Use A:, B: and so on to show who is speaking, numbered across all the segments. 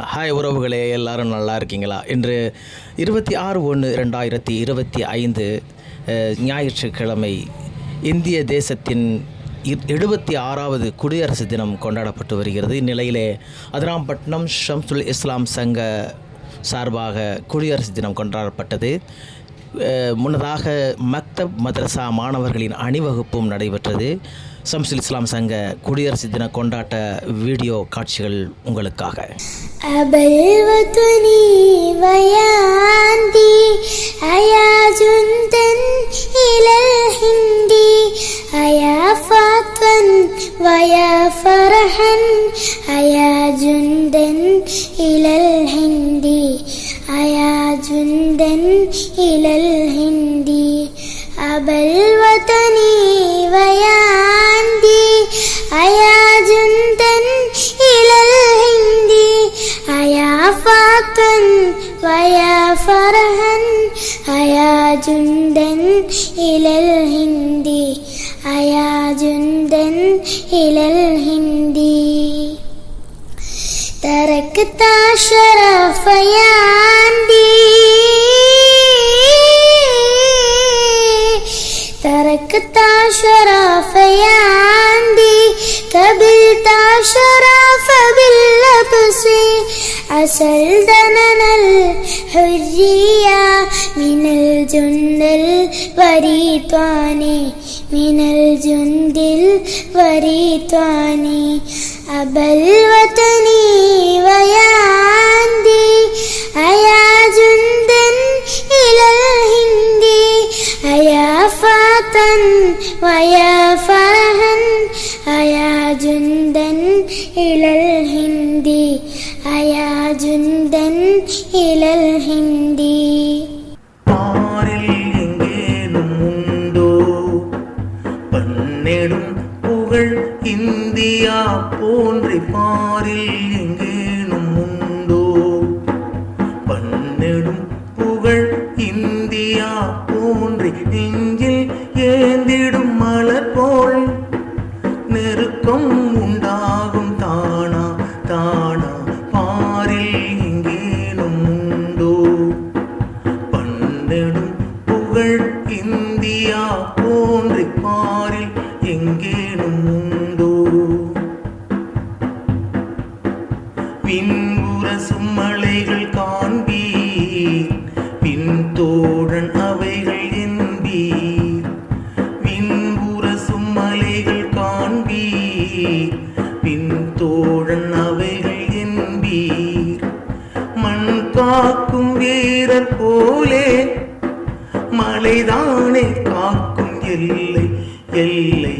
A: Hi உறவுகளே எல்லாரும் நல்லா இருக்கீங்களா? இன்று இருபத்தி ஆறு ஒன்று ரெண்டாயிரத்தி இருபத்தி ஐந்து ஞாயிற்றுக்கிழமை இந்திய தேசத்தின் எழுபத்தி ஆறாவது குடியரசு தினம் கொண்டாடப்பட்டு வருகிறது. இந்நிலையிலே அதிராம்பட்டினம் ஷம்சுல் இஸ்லாம் சங்க சார்பாக குடியரசு தினம் கொண்டாடப்பட்டது. முன்னதாக மக்தப் மதரசா மாணவர்களின் அணிவகுப்பும் நடைபெற்றது. ஷம்சுல் இஸ்லாம் சங்க குடியரசு தின கொண்டாட்ட வீடியோ காட்சிகள் உங்களுக்காக
B: أبا الوطن أيا جندا إلى الهند أيا جندا إلى الهند تركت شرف يا عندي تركت شرف يا عندي قبلت شرف باللبس عسل دننا الحرية من الجند الوريطاني من الجند الوريطاني أبا الوطن ويا عندي أيا جندا إلى الهند أيا فاطا ويا فرحا أيا جندا إلى الهند أيا جندا إلى الهند
C: பாரில் எங்கேனும் உண்டோ பன்னெடும் புகழ் இந்தியா போன்றி பாரில் எங்கேனும் உண்டோ பன்னெடும் புகழ் இந்தியா போன்றி நெஞ்சில் ஏந்திடும் மலர் எல்லை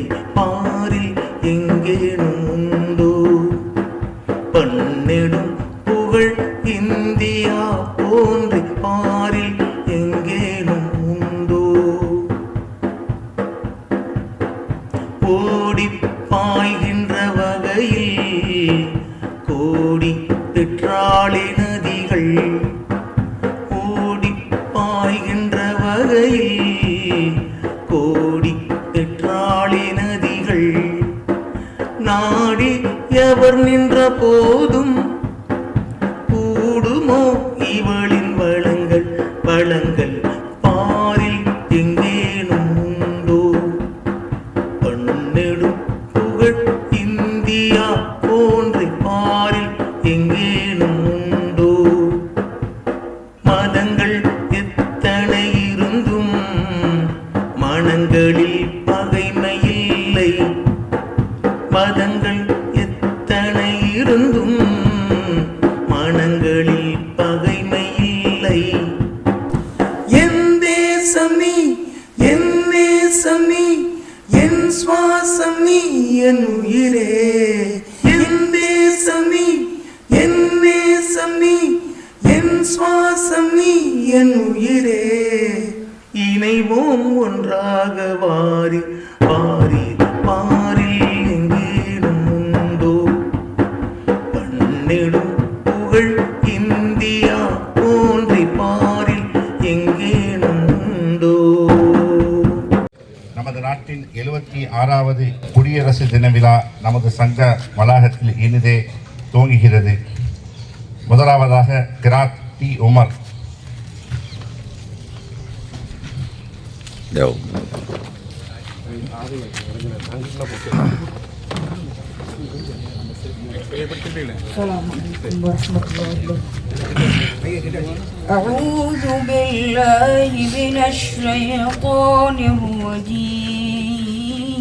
C: இவளின் வளங்கள் பழங்கள் சுவாசம் நீ என் உயிரே. என் தேசம் நீ என் நேசம் நீ என் சுவாசம் நீ என் உயிரே. இணைவோம் ஒன்றாக வாரி வாரி
D: ஆறாவது குடியரசு தின விழா நமது சங்க வளாகத்தில் இனிதே துவங்குகிறது முதலாவதாக கிராத் டி உமர்
E: أعوذ بالله من الشيطان الرجيم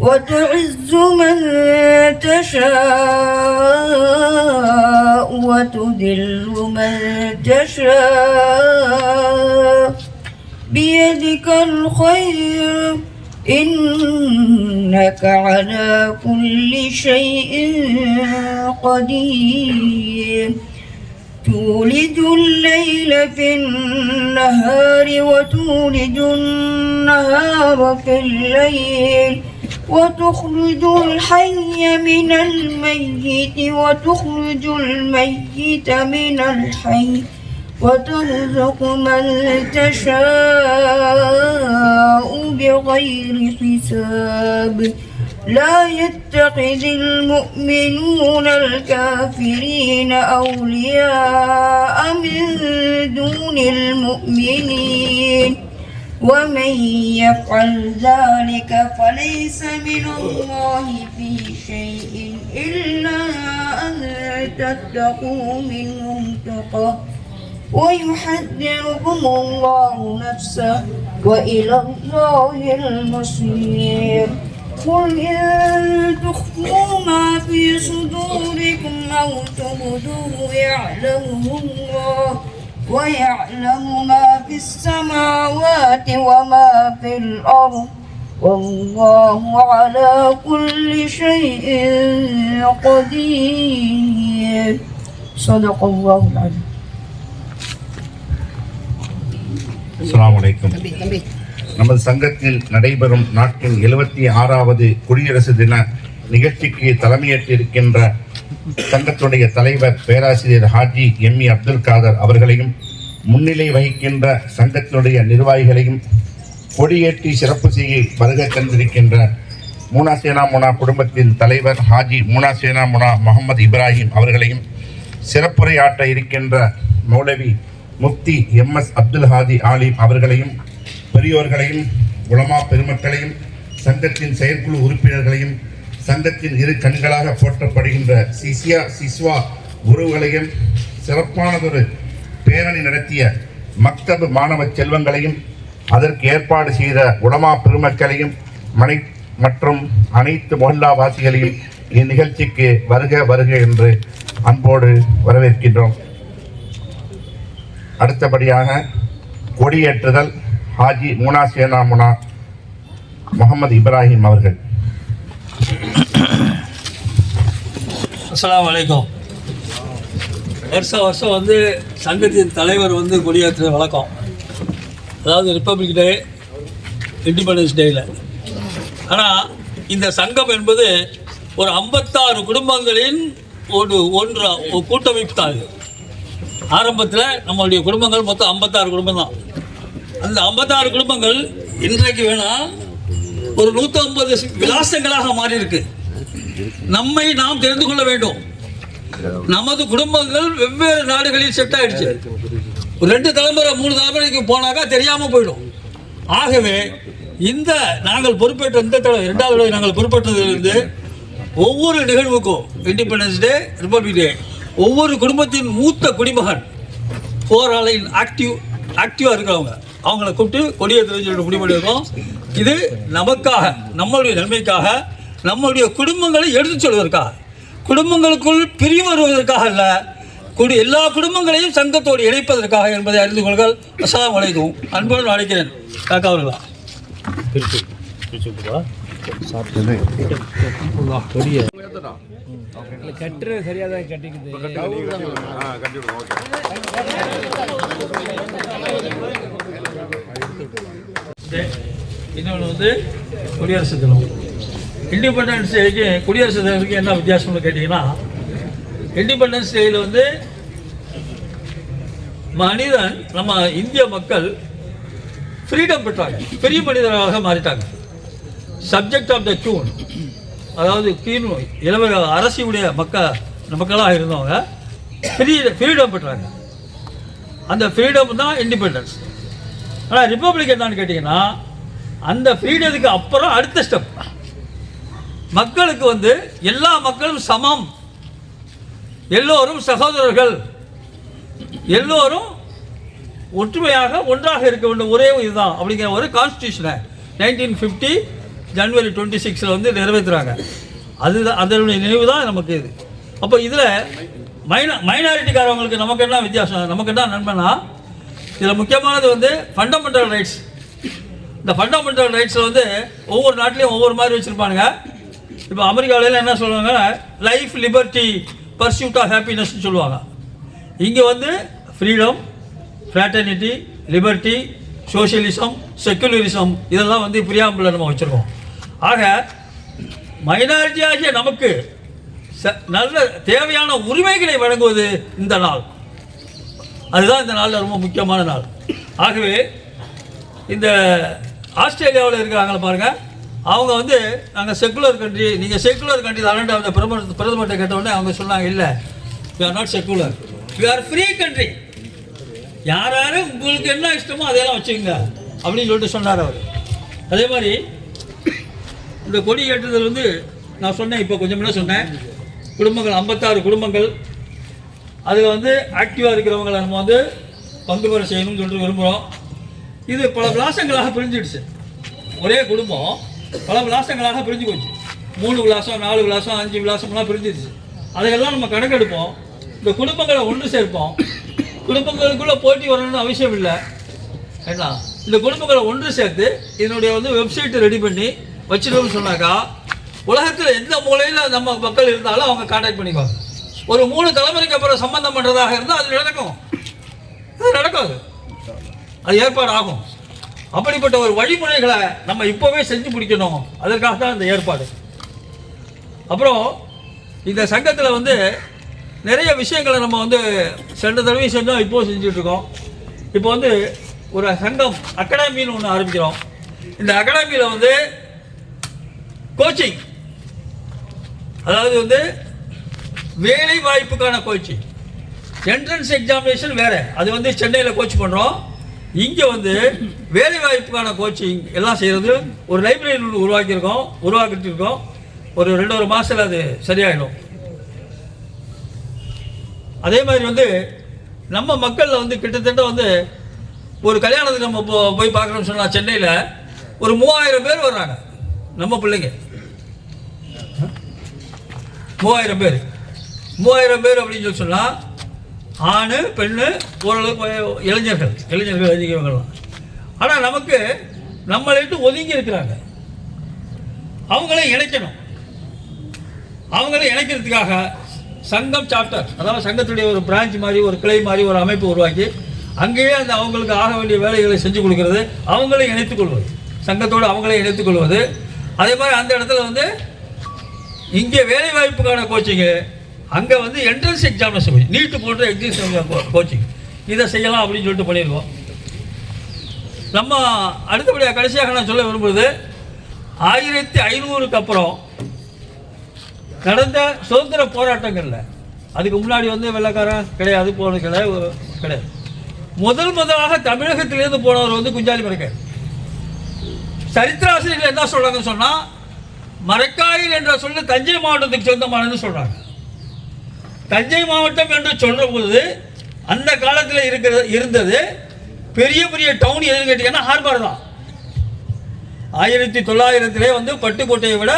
E: وتعز من تشاء وتذل من تشاء بيدك الخير إنك على كل شيء قدير تولج الليل في النهار وتولج النهار في الليل وتخرج الحي من الميت وتخرج الميت من الحي وترزق من تشاء بغير حساب. لا يتخذ المؤمنون الكافرين أولياء من دون المؤمنين. ومن يفعل ذلك فليس من الله في شيء إلا أن تتقوا منهم تقى. ويحذركم الله نفسه وإلى الله المصير. قل إن تخفوا ما في صدوركم أو تبدوه يعلمه الله. ويعلم ما في السماوات وما في الأرض والله على كل شيء قدير صدق الله العظيم
D: அஸ்ஸலாமு அலைக்கும் நமது சங்கத்தில் நடைபெறும் நாட்டின் எழுபத்தி ஆறாவது குடியரசு தின நிகழ்ச்சிக்கு தலைமையேற்றிருக்கின்ற சங்கத்துடைய தலைவர் பேராசிரியர் ஹாஜி எம் இ அப்துல் காதர் அவர்களையும் முன்னிலை வகிக்கின்ற சங்கத்தினுடைய நிர்வாகிகளையும் கொடியேற்றி சிறப்பு செய்ய வருகை தந்திருக்கின்ற மூனாசேனா முனா குடும்பத்தின் தலைவர் ஹாஜி மூனாசேனா முனா முகமது இப்ராஹிம் அவர்களையும் சிறப்புரையாற்ற இருக்கின்ற மௌலவி முப்தி எம் எஸ் அப்துல் ஹாதி ஆலிம் அவர்களையும் பெரியோர்களையும் உலமா பெருமக்களையும் சங்கத்தின் செயற்குழு உறுப்பினர்களையும் சங்கத்தின் இரு கண்களாக போற்றப்படுகின்ற சிசியா சிஸ்வா குருவுகளையும் சிறப்பானதொரு பேரணி நடத்திய மக்தபு மாணவ செல்வங்களையும் அதற்கு ஏற்பாடு செய்த உலமா பெருமக்களையும் மனை மற்றும் அனைத்து மொஹல்லாவாசிகளையும் இந்நிகழ்ச்சிக்கு வருக வருக என்று அன்போடு வரவேற்கின்றோம். அடுத்தபடியாக கொடியேற்றுதல் ஹாஜி முனா சேனா முனா முகமது இப்ராஹிம் அவர்கள்.
F: அஸ்லாம் அலைக்கும். வருஷம் வருஷம் வந்து சங்கத்தின் தலைவர் வந்து கொடியேற்ற வழக்கம். அதாவது ரிப்பப்ளிக் டே இண்டிபெண்டன்ஸ் டேயில் ஆனால் இந்த சங்கம் என்பது ஒரு ஐம்பத்தாறு குடும்பங்களின் ஒரு ஒன்று ஒரு கூட்டமைப்பு தான் இது ஆரம்பத்தில் நம்மளுடைய குடும்பங்கள் மொத்தம் ஐம்பத்தாறு குடும்பம் தான். அந்த ஐம்பத்தாறு குடும்பங்கள் இன்றைக்கு வேணால் ஒரு நூற்றம்பது விலாசங்களாக மாறியிருக்கு. நம்மை நாம் தெரிந்து கொள்ள வேண்டும். நமது குடும்பங்கள் வெவ்வேறு நாடுகளில் செட் ஆயிடுச்சு. ரெண்டு தலைமுறை மூணு தலைமுறைக்கு போனாக்கா தெரியாம போயிடும். ஆகவே இந்த நாங்கள் பொறுப்பேற்ற இந்த தடவை இரண்டாவது தடவை நாங்கள் பொறுப்பேற்றதிலிருந்து ஒவ்வொரு நிகழ்வுக்கும் இண்டிபெண்டன்ஸ் டே ரிப்பப்ளிக் டே ஒவ்வொரு குடும்பத்தின் மூத்த குடிமகன் போராளின் ஆக்டிவ் ஆக்டிவாக இருக்கிறவங்க அவங்கள கூப்பிட்டு கொடியை தெரிஞ்சு முடிவு இது நமக்காக நம்மளுடைய நன்மைக்காக நம்முடைய குடும்பங்களை எடுத்து சொல்வதற்காக. குடும்பங்களுக்குள் பிரிவு வருவதற்காக அல்ல குடி எல்லா குடும்பங்களையும் சங்கத்தோடு இணைப்பதற்காக என்பதை அறிந்து கொள்கள். அசாம் அலைக்கும். அன்புடன் அழைக்கிறேன். காக்கா அவர்களா? டே இன்னொன்று வந்து குடியரசு தினம். இண்டிபெண்டன்ஸ் டேக்கு குடியரசு தினத்துக்கு என்ன வித்தியாசம்னு கேட்டிங்கன்னா இண்டிபெண்டன்ஸ் டேயில் வந்து மனிதன் நம்ம இந்திய மக்கள் ஃப்ரீடம் பெற்றாங்க. பெரிய மனிதராக மாறிட்டாங்க. சப்ஜெக்ட் ஆஃப் த கியூன் அதாவது கீழ் இளவ அரசியுடைய மக்கள் மக்களாக இருந்தவங்க ஃப்ரீ ஃப்ரீடம் பெற்றாங்க. அந்த ஃப்ரீடம் தான் இண்டிபெண்டன்ஸ் ஆனால் ரிப்பப்ளிக் என்னன்னு கேட்டிங்கன்னா அந்த ஃப்ரீடத்துக்கு அப்புறம் அடுத்த ஸ்டெப் மக்களுக்கு வந்து எல்லா மக்களும் சமம். எல்லோரும் சகோதரர்கள். எல்லோரும் ஒற்றுமையாக ஒன்றாக இருக்க வேண்டும். ஒரே இதுதான். அப்படிங்கிற ஒரு கான்ஸ்டியூஷனை நைன்டீன் ஃபிஃப்டி ஜனவரி டுவெண்ட்டி சிக்ஸில் வந்து நிறைவேற்றுறாங்க. அதுதான் அதனுடைய நினைவு தான் நமக்கு இது. அப்போ இதில் மைனா மைனாரிட்டிக்காரவங்களுக்கு நமக்கு என்ன வித்தியாசம்? நமக்கு என்ன நண்பனா இதில் முக்கியமானது வந்து ஃபண்டமெண்டல் ரைட்ஸ் இந்த ஃபண்டமெண்டல் ரைட்ஸில் வந்து ஒவ்வொரு நாட்டிலையும் ஒவ்வொரு மாதிரி வச்சுருப்பானுங்க. இப்போ அமெரிக்காவில என்ன சொல்லுவாங்க? லைஃப் லிபர்ட்டி பர்சியூட் ஆஃப் ஹாப்பினஸ்னு சொல்லுவாங்க. இங்கே வந்து freedom fraternity liberty socialism secularism இதெல்லாம் வந்து பிரியாம்பில் நம்ம வச்சுருக்கோம். ஆக மைனாரிட்டி ஆகிய நமக்கு ச நல்ல தேவையான உரிமைகளை வழங்குவது இந்த நாள். அதுதான் இந்த நாளில் ரொம்ப முக்கியமான நாள். ஆகவே இந்த ஆஸ்திரேலியாவில் இருக்கிறாங்கள பாருங்கள் அவங்க வந்து நாங்கள் செக்குலர் கண்ட்ரி நீங்கள் செக்குலர் கண்ட்ரி தானே அந்த பிரதமர் பிரதமர்கிட்ட கேட்டவுடனே அவங்க சொன்னாங்க இல்லை we are not secular we are free country யார் யார் உங்களுக்கு என்ன இஷ்டமோ அதையெல்லாம் வச்சுக்கோங்க அப்படின்னு சொல்லிட்டு சொன்னார் அவர். அதே மாதிரி இந்த கொடி ஏற்றுதல் வந்து நான் சொன்னேன் இப்போ கொஞ்சம் முன்னே சொன்னேன். குடும்பங்கள் ஐம்பத்தாறு குடும்பங்கள். அதில் வந்து ஆக்டிவாக இருக்கிறவங்களை நம்ம வந்து பங்கு பெற செய்யணும்னு சொல்லிட்டு விரும்புகிறோம் இது பல விளாசங்களாக பிரிஞ்சிடுச்சு. ஒரே குடும்பம். பல விலாசங்களாக பிரிஞ்சு போச்சு. மூணு விளாசம் நாலு விளாசம் அஞ்சு விளாசம்லாம் பிரிஞ்சிருச்சு. அதையெல்லாம் நம்ம கணக்கெடுப்போம். இந்த குடும்பங்களை ஒன்று சேர்ப்போம். குடும்பங்களுக்குள்ளே போட்டி வரணும்னு அவசியம் இல்லை. என்ன இந்த குடும்பங்களை ஒன்று சேர்த்து இதனுடைய வந்து வெப்சைட் ரெடி பண்ணி வச்சிடணும்னு சொன்னாக்கா உலகத்தில் எந்த மூலையில் நம்ம மக்கள் இருந்தாலும் அவங்க கான்டாக்ட் பண்ணிக்குவாங்க. ஒரு மூணு தலைமுறைக்கு அப்புறம் சம்பந்தம் பண்ணுறதாக இருந்தால் அது நடக்கும். அது நடக்காது. அது ஏற்பாடு ஆகும். அப்படிப்பட்ட ஒரு வழிமுறைகளை நம்ம இப்போவே செஞ்சு முடிக்கணும். அதற்காக தான் இந்த ஏற்பாடு. அப்புறம் இந்த சங்கத்தில் வந்து நிறைய விஷயங்களை நம்ம வந்து சென்ற தடவையும் செஞ்சோம் இப்போ செஞ்சிட்ருக்கோம். இப்போ வந்து ஒரு சங்கம் அகாடமின்னு ஒன்று ஆரம்பிக்கிறோம். இந்த அகாடமியில் வந்து கோச்சிங் அதாவது வந்து வேலை வாய்ப்புக்கான கோச்சிங் என்ட்ரன்ஸ் எக்ஸாமினேஷன் வேறு. அது வந்து சென்னையில் கோச் பண்ணுறோம் இங்கே வந்து வேலை வாய்ப்புக்கான கோச்சிங் எல்லாம் செய்கிறது ஒரு லைப்ரரி ஒன்று உருவாக்கியிருக்கோம் உருவாக்கிட்டு இருக்கோம் ஒரு ரெண்டு ஒரு மாதத்தில் அது சரியாயிடும். அதே மாதிரி வந்து நம்ம மக்களில் வந்து கிட்டத்தட்ட வந்து ஒரு கல்யாணத்துக்கு நம்ம போ போய் பார்க்குறோம்னு சொன்னால் சென்னையில் ஒரு மூவாயிரம் பேர் வர்றாங்க. நம்ம பிள்ளைங்க. மூவாயிரம் பேர். மூவாயிரம் பேர் அப்படின்னு சொல்லி சொன்னால் ஆண் பெண்ணு ஓரளவுக்கு இளைஞர்கள் இளைஞர்கள் அதிகவங்களாம் ஆனால் நமக்கு நம்மளிட்டு ஒதுங்கி இருக்கிறாங்க. அவங்களே இணைக்கணும். அவங்களே இணைக்கிறதுக்காக சங்கம் சாப்டர் அதாவது சங்கத்துடைய ஒரு பிரான்ச் மாதிரி ஒரு கிளை மாதிரி ஒரு அமைப்பு உருவாக்கி அங்கேயே அந்த அவங்களுக்கு ஆக வேண்டிய வேலைகளை செஞ்சு கொடுக்கறது அவங்களே இணைத்துக் கொள்வது. சங்கத்தோடு அவங்களே இணைத்துக் கொள்வது. அதே மாதிரி அந்த இடத்துல வந்து இங்கே வேலை வாய்ப்புக்கான கோச்சிங்கு அங்கே வந்து என்ட்ரன்ஸ் எக்ஸாமினேஷன் கோச்சிங் நீட்டு போன்ற எக்ஸாம் கோச்சிங் இதை செய்யலாம் அப்படின்னு சொல்லிட்டு பண்ணியிருக்கோம். நம்ம அடுத்தபடியாக கடைசியாக நான் சொல்ல விரும்புவது ஆயிரத்தி ஐநூறுக்கு அப்புறம் நடந்த சுதந்திர போராட்டங்களில் அதுக்கு முன்னாடி வந்து வெள்ளக்காரன் கிடையாது போனது கிடையாது கிடையாது. முதல் முதலாக தமிழகத்திலேருந்து போனவர் வந்து குஞ்சாலி மறைக்கார் சரித்திராசிரியர்கள் என்ன சொல்றாங்கன்னு சொன்னால் மரக்காயில் என்ற சொல்லு தஞ்சை மாவட்டத்துக்கு சொந்தமானதுன்னு சொல்கிறாங்க தஞ்சை மாவட்டம் என்று சொல்ற பொழுது அந்த காலத்தில் இருக்கிற இருந்தது. பெரிய பெரிய டவுன் எதுன்னு கேட்டிங்கன்னா ஹார்பர் தான். ஆயிரத்தி தொள்ளாயிரத்திலே வந்து பட்டுக்கோட்டையை விட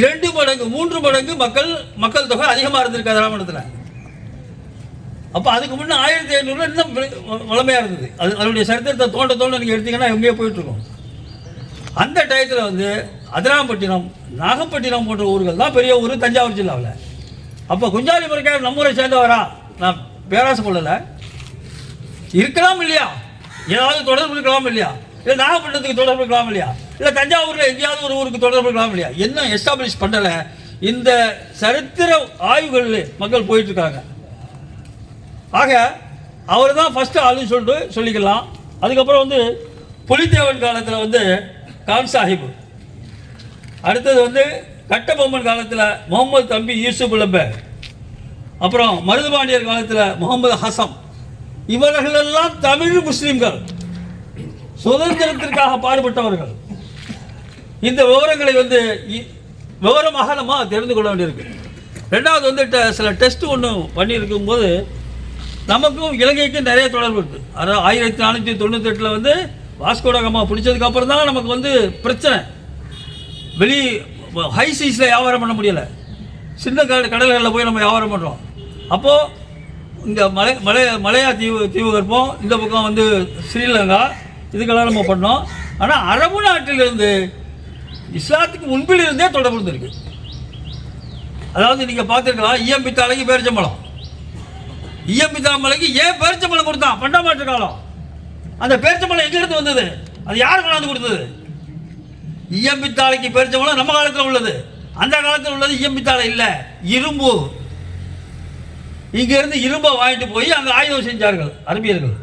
F: இரண்டு மடங்கு மூன்று மடங்கு மக்கள் மக்கள் தொகை அதிகமாக இருந்திருக்கு ராமணத்தில் அப்போ அதுக்கு முன்னே ஆயிரத்தி ஐநூறுல இன்னும் வளமையாக இருந்தது. அது அதனுடைய சரித்திரத்தை தோண்ட தோண்ட நீங்கள் எடுத்தீங்கன்னா எங்கேயோ போயிட்டுருக்கோம். அந்த டயத்தில் வந்து அதிராம்பட்டினம் நாகப்பட்டினம் போன்ற ஊர்கள் தான் பெரிய ஊர் தஞ்சாவூர் ஜில்லாவில். அப்போ குஞ்சாலி முறைக்காக நம்ம ஊரை சேர்ந்தவரா? நான் பேராசை கொள்ளலை. இருக்கலாம் இல்லையா? ஏதாவது தொடர்பு இருக்கலாம் இல்லையா? இல்லை நாகப்பட்டினத்துக்கு தொடர்பு இருக்கலாம் இல்லையா? இல்லை தஞ்சாவூரில் எங்கேயாவது ஒரு ஊருக்கு தொடர்பு இருக்கலாம் இல்லையா? என்ன எஸ்டாப்ளிஷ் பண்ணலை? இந்த சரித்திர ஆய்வுகளில் மக்கள் போயிட்டுருக்காங்க. ஆக அவர் தான் ஃபஸ்ட்டு ஆளுன்னு சொல்லிட்டு சொல்லிக்கலாம். அதுக்கப்புறம் வந்து புலித்தேவன் காலத்தில் வந்து கான் சாஹிப். அடுத்தது வந்து கட்டபொம்மன் காலத்தில் முகமது தம்பி யூசுப் லப்ப அப்புறம் மருதுபாண்டியர் காலத்தில் முகமது ஹசம். இவர்களெல்லாம் தமிழ் முஸ்லீம்கள். சுதந்திரத்திற்காக பாடுபட்டவர்கள். இந்த விவரங்களை வந்து இ- விவரமாக நம்ம தெரிந்து கொள்ள வேண்டியிருக்கு. ரெண்டாவது வந்து சில டெஸ்ட் ஒன்று பண்ணியிருக்கும் போது நமக்கும் இலங்கைக்கும் நிறைய தொடர்பு இருக்குது அதாவது ஆயிரத்தி நானூற்றி தொண்ணூத்தெட்டில் வந்து வாஸ்கோடகமாக பிடிச்சதுக்கப்புறம் தான் நமக்கு வந்து பிரச்சனை. வெளி ஹை சீஸில் வியாபாரம் பண்ண முடியலை. சின்ன கட கடல்களில் போய் நம்ம வியாபாரம் பண்ணுறோம் அப்போது இந்த மலை மலை மலையா தீவு தீவுகற்பம் இந்த பக்கம் வந்து ஸ்ரீலங்கா இதுக்கெல்லாம் நம்ம பண்ணோம். ஆனால் அரபு நாட்டிலிருந்து இஸ்லாத்துக்கு முன்பிலிருந்தே தொடர்பு இருந்திருக்கு. அதாவது நீங்கள் பார்த்துருக்கலாம் ஈயம்பித்தாலைக்கு பேரிச்சம்பழம். ஈயம்பித்தாமலைக்கு ஏன் பேரிச்சம்பழம் கொடுத்தான்? பண்டாமாற்று காலம். அந்த பேரிச்சம்பழம் எங்கேருந்து வந்தது? அது யார் கொண்டாந்து கொடுத்தது? இயம்பித்தாளைக்கு பேரிச்சம்பழம் நம்ம காலத்தில் உள்ளது. அந்த காலத்தில் உள்ளது ஈயம்பித்தாளை இல்லை. இரும்பு. இங்கேருந்து இரும்பை வாங்கிட்டு போய் அங்கே ஆயுதம் செஞ்சார்கள் அரபியர்கள்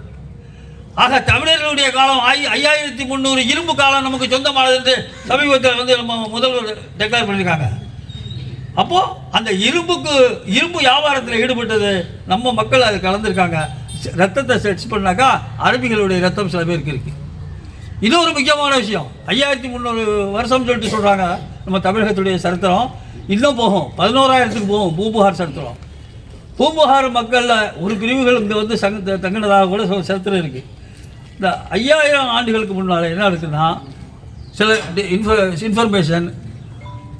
F: ஆக தமிழர்களுடைய காலம் ஐ ஐயாயிரத்தி முந்நூறு இரும்பு காலம் நமக்கு சொந்தமானது என்று சமீபத்தில் வந்து நம்ம முதல்வர் டெக்ளேர் பண்ணியிருக்காங்க. அப்போது அந்த இரும்புக்கு இரும்பு வியாபாரத்தில் ஈடுபட்டது நம்ம மக்கள் அது கலந்துருக்காங்க. ரத்தத்தை செட்ஸ் பண்ணாக்கா அரபிகளுடைய ரத்தம் சில பேருக்கு இருக்குது இன்னொரு முக்கியமான விஷயம். ஐயாயிரத்தி முந்நூறு வருஷம் சொல்லிட்டு சொல்கிறாங்க நம்ம தமிழகத்துடைய சரித்திரம் இன்னும் போகும். பதினோராயிரத்துக்கு போகும். பூம்புகார் சரித்திரம். பூம்புகார் மக்களில் ஒரு பிரிவுகள் இங்கே வந்து சங்க தங்கினதாக கூட சரித்திரம் இருக்குது இந்த ஐயாயிரம் ஆண்டுகளுக்கு முன்னால் என்ன இருக்குன்னா சில இன்ஃப இன்ஃபர்மேஷன்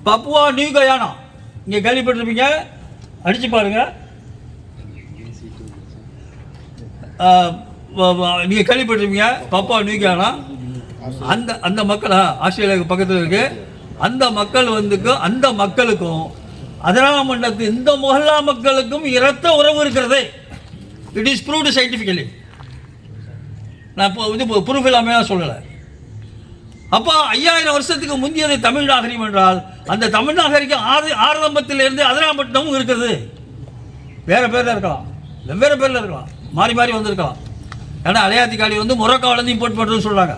F: பப்புவா நியூ கயானா. இங்கே கேள்விப்பட்டிருப்பீங்க? அடித்து பாருங்க. நீங்கள் கேள்விப்பட்டிருப்பீங்க. Papa new Guyana. அந்த அந்த மக்கள் ஆஸ்திரேலியாவுக்கு பக்கத்தில் இருக்கு. அந்த மக்கள் வந்துக்கு அந்த மக்களுக்கும் அதனால மண்டலத்து இந்த மொஹல்லா மக்களுக்கும் இரத்த உறவு இருக்கிறது. இட் இஸ் ப்ரூவ்டு சயின்டிஃபிக்கலி நான் இப்போ இது ப்ரூஃப் இல்லாமல் சொல்லலை. அப்போ ஐயாயிரம் வருஷத்துக்கு முந்தியது தமிழ் நாகரிகம் என்றால் அந்த தமிழ் நாகரிகம் ஆறு ஆரம்பத்திலிருந்து அதிராம்பட்டினமும் இருக்குது. வேறு பேரில் இருக்கலாம். வெவ்வேறு பேரில் இருக்கலாம். மாறி மாறி வந்திருக்கலாம். ஏன்னா அலையாத்தி காளி வந்து மொரக்காவிலேருந்து இம்போர்ட் பண்ணுறதுன்னு சொல்கிறாங்க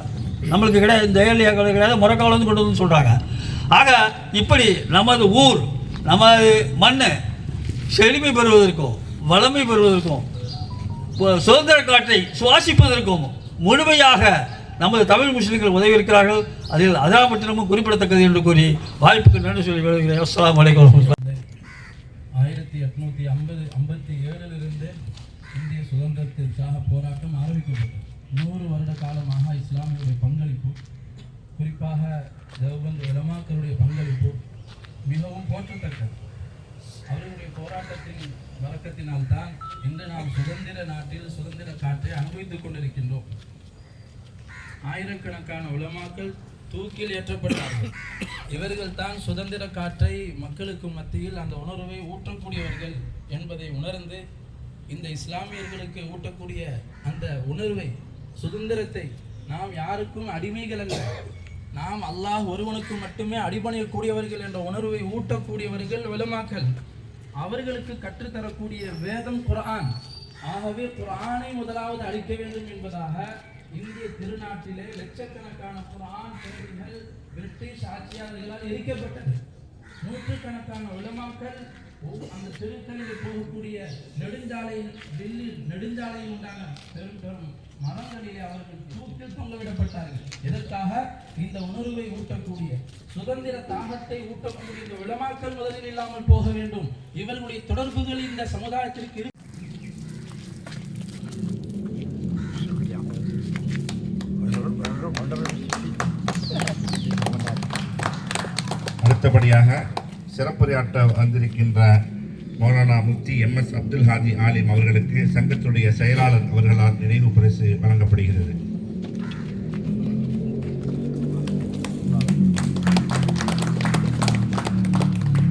F: நம்மளுக்கு கிடையாது இந்த ஏழியா கிடையாது மொரக்காவிலேருந்து கொண்டு வந்து சொல்கிறாங்க ஆக இப்படி நமது ஊர் நமது மண் செழுமை பெறுவதற்கும் வளமை பெறுவதற்கும் சுதந்திர காற்றை சுவாசிப்பதற்கும் முழுமையாக நமது தமிழ் முஸ்லீம்கள் உதவி இருக்கிறார்கள் அதில் அதாபட்டினமும் குறிப்பிடத்தக்கது என்று கூறி வாய்ப்புக்கு நன்றி சொல்லி விடுகிறேன் அஸ்லாம் வலைக்கம்
G: ஆயிரத்தி எட்நூற்றி ஐம்பது ஐம்பத்தி ஏழிலிருந்து இந்திய சுதந்திரத்திற்காக போராட்டம் ஆரம்பிக்கப்பட்டது. நூறு வருட காலமாக இஸ்லாமியுடைய பங்களிப்பு குறிப்பாக தேவபந்து உலமாக்களுடைய பங்களிப்பு மிகவும் போற்றத்தக்கது. அவர்களுடைய போராட்டத்தின் வழக்கத்தினால் தான் இன்று நாம் சுதந்திர நாட்டில் சுதந்திர காற்றை அனுபவித்துக் கொண்டிருக்கின்றோம். ஆயிரக்கணக்கான உலமாக்கள் தூக்கில் ஏற்றப்பட்டார்கள். இவர்கள் தான் சுதந்திர காற்றை மக்களுக்கு மத்தியில் அந்த உணர்வை ஊற்றக்கூடியவர்கள் என்பதை உணர்ந்து இந்த இஸ்லாமியர்களுக்கு ஊட்டக்கூடிய அந்த உணர்வை சுதந்திரத்தை நாம் யாருக்கும் அடிமைகள் அல்ல. நாம் அல்லாஹ் ஒருவனுக்கு மட்டுமே அடிபணியக்கூடியவர்கள் என்ற உணர்வை ஊட்டக்கூடியவர்கள் விலமாக்கல் அவர்களுக்கு கற்றுத்தரக்கூடிய வேதம் குரான் ஆகவே குரானை முதலாவது அளிக்க வேண்டும் என்பதாக இந்திய திருநாட்டிலே லட்சக்கணக்கான குரான் பிரதிகள் பிரிட்டிஷ் ஆட்சியாளர்களால் எரிக்கப்பட்டது. நூற்றுக்கணக்கான உலமாக்கள் அந்த தெருக்களில் போகக்கூடிய நெடுஞ்சாலையில் டெல்லி நெடுஞ்சாலையில் உண்டான பெரும் பெரும் மரங்களிலே அவர்கள் தூக்கில் தொங்கவிடப்பட்டார்கள். எதற்காக? இந்த உணர்வை ஊட்டக்கூடிய சுதந்திர தாகத்தை ஊட்டக்கூடிய இந்த விளமாக்கல் முதலில் இல்லாமல் போக வேண்டும். இவர்களுடைய தொடர்புகள் இந்த சமுதாயத்திற்கு இரு-
D: அடுத்தபடியாக சிறப்புரையாற்ற வந்திருக்கின்ற மௌலானா முஃப்தி எம் எஸ் அப்துல் ஹாதி ஆலிம் அவர்களுக்கு சங்கத்துடைய செயலாளர் அவர்களால் நினைவு பரிசு வழங்கப்படுகிறது.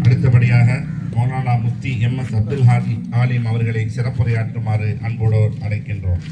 D: அடுத்தபடியாக மௌலானா முஃப்தி எம் எஸ் அப்துல் ஹாதி ஆலிம் அவர்களை சிறப்புரையாற்றுமாறு அன்போடு அழைக்கின்றோம்.